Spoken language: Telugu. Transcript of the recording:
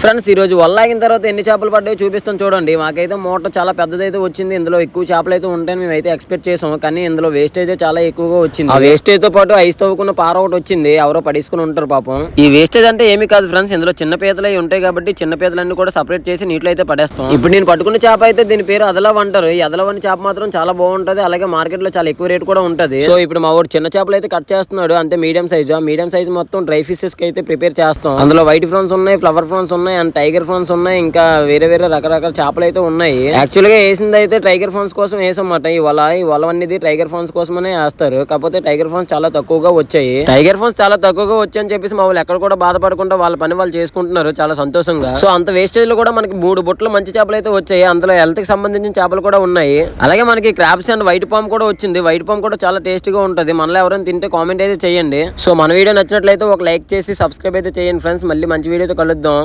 ఫ్రెండ్స్ ఈ రోజు వల్లాగిన తర్వాత ఎన్ని చేపలు పడ్డాయో చూపిస్తాం చూడండి. మాకైతే మూట చాలా పెద్దదైతే వచ్చింది. ఇందులో ఎక్కువ చేపలు అయితే ఉంటాయని మేము అయితే ఎక్స్పెక్ట్ చేసాం. కానీ ఇందులో వేస్ట్ అయితే చాలా ఎక్కువగా వచ్చింది. ఆ వేస్టేజ్తో పాటు ఐస్ తవ్వుకున్న పార ఒకటి వచ్చింది. ఎవరో పడేసుకుని ఉంటారు పాపం. ఈ వేస్టేజ్ అంటే ఏమి కాదు ఫ్రెండ్స్. ఇందులో చిన్న పీతలు ఉంటాయి కాబట్టి చిన్న పీతలన్నీ కూడా సపరేట్ చేసి నీటిలో అయితే పడేస్తాం. ఇప్పుడు నేను పట్టుకున్న చేప అయితే దీని పేరు అదలవ్ అంటారు. ఈ అదలవ్ అనే చేప మాత్రం చాలా బాగుంటది. అలాగే మార్కెట్లో చాలా ఎక్కువ రేట్ కూడా ఉంటది. సో ఇప్పుడు మా వాడు చిన్న చేపలు అయితే కట్ చేస్తున్నాడు. అంటే మీడియం సైజ్ ఆ? మీడియం సైజ్ మొత్తం డ్రై ఫిషెస్కి అయితే ప్రిపేర్ చేస్తాం. అందులో వైట్ ఫ్రాన్స్ ఉన్నాయి ఫ్లవర్ ఫ్రాన్స్ ఉన్నాయి అండ్ టైగర్ ఫ్రాన్స్ ఉన్నాయి ఇంకా వేరే వేరే రకరకాల చేపలు అయితే ఉన్నాయి. యాక్చువల్గా వేసింది అయితే టైగర్ ఫ్రాన్స్ కోసం వేసమాట ఈ వల ఈ వల అనేది టైగర్ ఫ్రాన్స్ కోసమనే వేస్తారు. కాకపోతే టైగర్ ఫ్రాన్స్ చాలా తక్కువగా వచ్చాయి. టైగర్ ఫ్రాన్స్ చాలా తక్కువగా వచ్చాయని చెప్పేసి మా వాళ్ళు ఎక్కడ కూడా బాధపడకుండా వాళ్ళ పని వాళ్ళు చేసుకుంటున్నారు చాలా సంతోషంగా. సో అంత వేస్టేజ్లో కూడా మనకి మూడు బుట్టలు మంచి చేపలు అయితే వచ్చాయి. అందులో హెల్త్కి సంబంధించిన చేపలు కూడా ఉన్నాయి. అలాగే మనకి క్రాప్స్ అండ్ వైట్ పామ్ కూడా వచ్చింది. వైట్ పామ్ కూడా చాలా టేస్టీగా ఉంటుంది. మనలో ఎవరైనా తింటే కామెంట్ అయితే చేయండి. సో మన వీడియో నచ్చినట్లయితే ఒక లైక్ చేసి సబ్స్క్రైబ్ అయితే చేయండి ఫ్రెండ్స్ మళ్ళీ మంచి వీడియోతో కలుద్దాం.